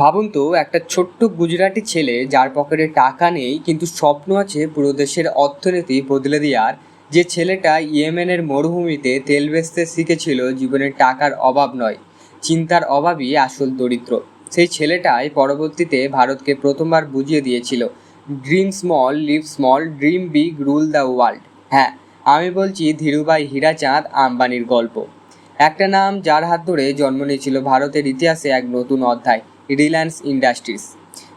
ভাবুন তো, একটা ছোট্ট গুজরাটি ছেলে যার পকেটে টাকা নেই, কিন্তু স্বপ্ন আছে পুরো দেশের অর্থনীতি বদলে দেওয়ার। যে ছেলেটা ইয়েমেনের মরুভূমিতে তেল বেচতে শিখেছিল জীবনের টাকার অভাব নয়, চিন্তার অভাবই আসল দরিদ্র। সেই ছেলেটাই পরবর্তীতে ভারতকে প্রথমবার বুঝিয়ে দিয়েছিল dream small live small dream big rule the world হ্যাঁ আমি বলছি ধীরুভাই হীরাচাঁদ আম্বানির গল্প। একটা নাম যার হাত ধরে জন্ম নিয়েছিল ভারতের ইতিহাসে এক নতুন অধ্যায়। রিলায়েন্স ইন্ডাস্ট্রিজ।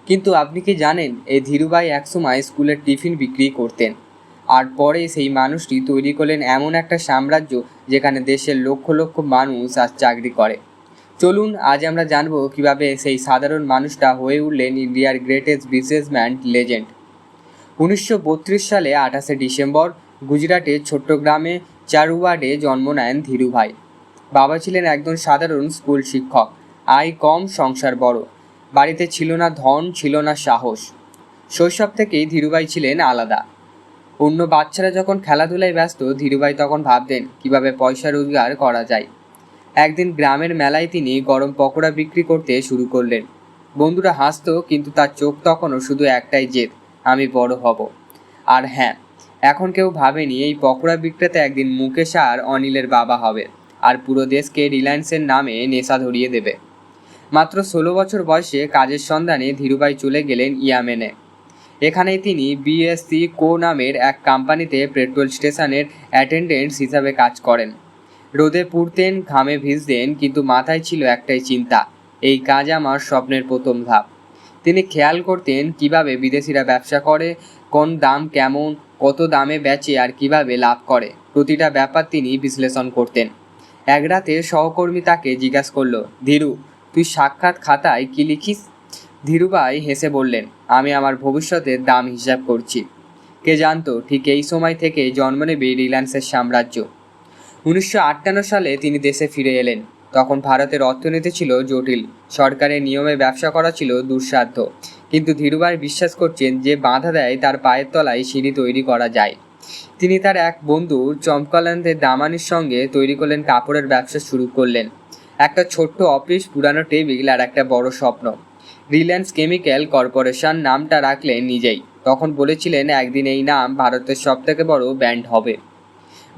কিন্তু আপনি কি জানেন, এই ধীরুভাই একসময় স্কুলের টিফিন বিক্রি করতেন। আর পরে সেই মানুষটি তৈরি করলেন এমন একটা সাম্রাজ্য যেখানে দেশের লক্ষ লক্ষ মানুষ আজ চাকরি করে। চলুন, আজ আমরা জানব কীভাবে সেই সাধারণ মানুষটা হয়ে উঠলেন ইন্ডিয়ার গ্রেটেস্ট বিজনেসম্যান লেজেন্ড। উনিশশো বত্রিশ সালে আঠাশে ডিসেম্বর গুজরাটের ছোট্ট গ্রামে জন্ম নেন ধীরুভাই। বাবা ছিলেন একজন সাধারণ স্কুল শিক্ষক। আয় কম, সংসার বড়। বাড়িতে ছিল না ধন, ছিল না সাহস। শৈশব থেকেই ধীরুভাই ছিলেন আলাদা। অন্য বাচ্চারা যখন খেলাধুলায় ব্যস্ত, ধীরুভাই তখন ভাবতেন, কীভাবে পয়সা রোজগার করা যায়। একদিন গ্রামের মেলায় তিনি গরম পকোড়া বিক্রি করতে শুরু করলেন। বন্ধুরা হাসতো, কিন্তু তার চোখ তখনও শুধু একটাই জেদ, আমি বড় হব। আর হ্যাঁ এখন কেউ ভাবেনি এই পকোড়া বিক্রেতা একদিন মুকেশ আর অনিলের বাবা হবে, আর পুরো দেশকে রিলায়েন্সের নামে নেশা ধরিয়ে দেবে। মাত্র ষোলো বছর বয়সে কাজের সন্ধানে ধীরুভাই চলে গেলেন ইয়ামেনে। এখানেই তিনি বিএসসি কো নামের এক কোম্পানিতে পেট্রোল স্টেশনের অ্যাটেন্ডেন্টস হিসাবে কাজ করেন। রোদে পুড়তেন, ঘামে ভিজতেন, কিন্তু মাথায় ছিল একটাই চিন্তা, এই কাজ আমার স্বপ্নের প্রথম ধাপ। তিনি খেয়াল করতেন কীভাবে বিদেশিরা ব্যবসা করে, কোন দাম কেমন, কত দামে বেচে আর কীভাবে লাভ করে। প্রতিটা ব্যাপার তিনি বিশ্লেষণ করতেন। এক রাতে সহকর্মী তাকে জিজ্ঞাসা করল, ধীরু তুই সাক্ষাৎ খাতায় কি লিখিস? ধীরুভাই হেসে বললেন, আমি আমার ভবিষ্যতের দাম হিসাব করছি। কে জানতো, ঠিক এই সময় থেকে জন্ম নেবে রিলায়েন্সের সাম্রাজ্য। উনিশশো আটান্ন সালে তিনি দেশে ফিরে এলেন। তখন ভারতের অর্থনীতি ছিল জটিল, সরকারের নিয়মে ব্যবসা করা ছিল দুঃসাধ্য। কিন্তু ধীরুভাই বিশ্বাস করছেন যে বাধা দেয় তার পায়ের তলায় সিঁড়ি তৈরি করা যায়। তিনি তার এক বন্ধু চমকালান্তের দামানির সঙ্গে তৈরি করলেন কাপড়ের ব্যবসা শুরু করলেন। একটা ছোট্ট অফিস, পুরানো টেবিল আর একটা বড় স্বপ্ন। রিলায়েন্স কেমিক্যাল কর্পোরেশন নামটা রাখলেন নিজেই। তখন বলেছিলেন, একদিন এই নাম ভারতের সবথেকে বড় ব্যান্ড হবে।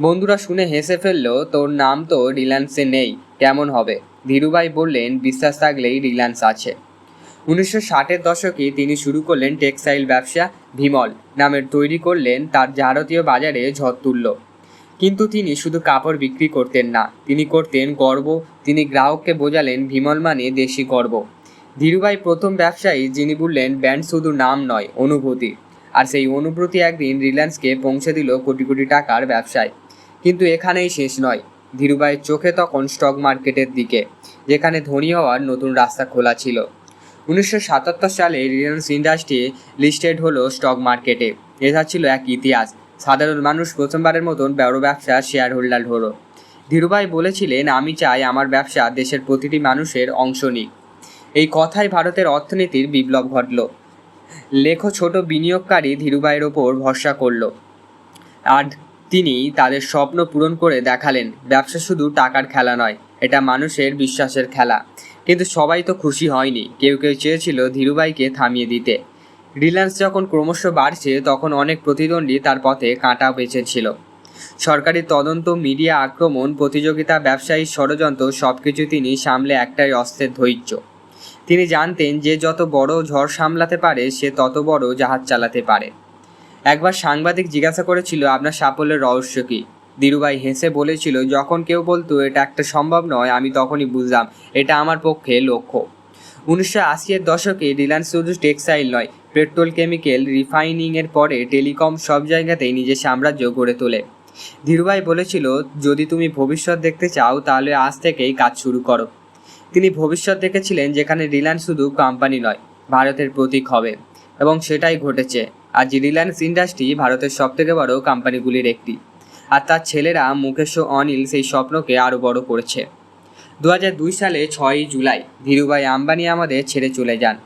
বন্ধুরা শুনে হেসে ফেলল, তোর নাম তো রিলায়েন্সে নেই, কেমন হবে? ধীরুভাই বললেন, বিশ্বাস থাকলেই রিলায়েন্স আছে। উনিশশো ষাটের দশকে তিনি শুরু করলেন টেক্সটাইল ব্যবসা ভিমল নামের তৈরি করলেন, তার ভারতীয় বাজারে ঝড় তুলল। কিন্তু তিনি শুধু কাপড় বিক্রি করতেন না, তিনি করতেন গর্ব, তিনি গ্রাহককে বোঝালেন ভিমল মানে দেশি গর্ব। ধীরুভাই প্রথম ব্যবসায়ী যিনি বললেন, ব্যান্ড শুধু নাম নয়, অনুভূতি। আর সেই অনুভূতি একদিন রিলায়েন্সকে পৌঁছে দিল কোটি কোটি টাকার ব্যবসায়। কিন্তু এখানেই শেষ নয়। ধীরুভাইয়ের চোখে তখন স্টক মার্কেটের দিকে, যেখানে ধনী হওয়ার নতুন রাস্তা খোলা ছিল। উনিশশো সাতাত্তর সালে রিলায়েন্স ইন্ডাস্ট্রি লিস্টেড হলো স্টক মার্কেটে এটা ছিল এক ইতিহাস। সাধারণ মানুষ প্রথমবারের মতন বড় ব্যবসা শেয়ার হোল্ডার হলো। ধীরুভাই বলেছিলেন, আমি চাই আমার ব্যবসা দেশের প্রতিটি মানুষের অংশ নিক। এই কথাই ভারতের অর্থনীতির বিপ্লব ঘটল। লেখো ছোট বিনিয়োগকারী ধীরুভাইয়ের ওপর ভরসা করল। আর তিনি তাদের স্বপ্ন পূরণ করে দেখালেন, ব্যবসা শুধু টাকার খেলা নয়, এটা মানুষের বিশ্বাসের খেলা। কিন্তু সবাই তো খুশি হয়নি। কেউ কেউ চেয়েছিল ধীরুভাইকে থামিয়ে দিতে। রিলায়েন্স যখন ক্রমশ বাড়ছে, তখন অনেক প্রতিদ্বন্দ্বী তার পথে কাঁটা বেঁচেছিল সরকারি তদন্ত, মিডিয়া আক্রমণ, প্রতিযোগিতা, ব্যবসায়ী ষড়যন্ত্র সব কিছু তিনি সামলে একটাই অস্ত্রের ধৈর্য। তিনি জানতেন যে যত বড় ঝড় সামলাতে পারে, সে তত বড় জাহাজ চালাতে পারে। একবার সাংবাদিক জিজ্ঞাসা করেছিল, আপনার সাফল্যের রহস্য কী? ধীরুভাই হেসে বলেছিল, যখন কেউ বলতো, এটা একটা সম্ভব নয়, আমি তখনই বুঝলাম, এটা আমার পক্ষে লক্ষ্য। উনিশশো আশির দশকে রিলায়েন্স শুধু টেক্সটাইল নয় পেট্রোল কেমিক্যাল রিফাইনিংয়ের পরে টেলিকম সব জায়গাতেই নিজের সাম্রাজ্য গড়ে তোলে। ধীরুভাই বলেছিল, যদি তুমি ভবিষ্যৎ দেখতে চাও, তাহলে আজ থেকেই কাজ শুরু করো। তিনি ভবিষ্যৎ দেখেছিলেন, যেখানে রিলায়েন্স শুধু কোম্পানি নয়, ভারতের প্রতীক হবে। এবং সেটাই ঘটেছে। আজ রিলায়েন্স ইন্ডাস্ট্রি ভারতের সবথেকে বড় কোম্পানিগুলির একটি। আর তার ছেলেরা মুকেশ ও অনিল সেই স্বপ্নকে আরও বড় করেছে। দু সালে ছয়ই জুলাই, ধীরুভাই আম্বানি আমাদের ছেড়ে চলে যান।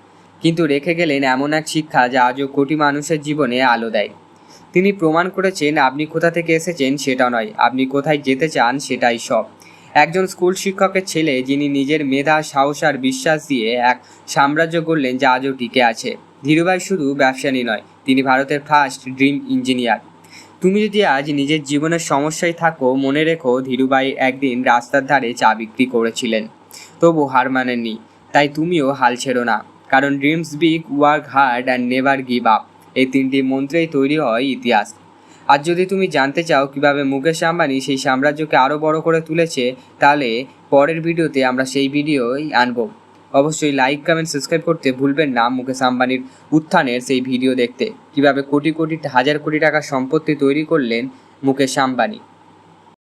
কিন্তু রেখে গেলেন এমন এক শিক্ষা যা আজও কোটি মানুষের জীবনে আলো দেয়। তিনি প্রমাণ করেছেন, আপনি কোথা থেকে এসেছেন সেটা নয়, আপনি কোথায় যেতে চান সেটাই সব। একজন স্কুল শিক্ষকের ছেলে, যিনি নিজের মেধা, সাহস আর বিশ্বাস দিয়ে এক সাম্রাজ্য গড়লেন, যা আজও টিকে আছে। ধীরুভাই শুধু ব্যবসায়ী নয়, তিনি ভারতের ফার্স্ট ড্রিম ইঞ্জিনিয়ার তুমি যদি আজ নিজের জীবনের সমস্যায় থাকো, মনে রেখো ধীরুভাই একদিন রাস্তার ধারে চা বিক্রি করেছিলেন। তবু হার মানেননি, তাই তুমিও হাল ছেড়ো না। কারণ dreams big, work hard and never give up. এই তিনটি মন্ত্রেই তৈরি হয় ইতিহাস। আর যদি তুমি জানতে চাও কীভাবে মুকেশ আম্বানি সেই সাম্রাজ্যকে আরও বড় করে তুলেছে, তাহলে পরের ভিডিওতে আমরা সেই ভিডিওই আনব। অবশ্যই লাইক, কমেন্ট, সাবস্ক্রাইব করতে ভুলবেন না মুকেশ আম্বানির উত্থানের সেই ভিডিও দেখতে। কীভাবে কোটি কোটি, হাজার কোটি টাকার সম্পত্তি তৈরি করলেন মুকেশ আম্বানি।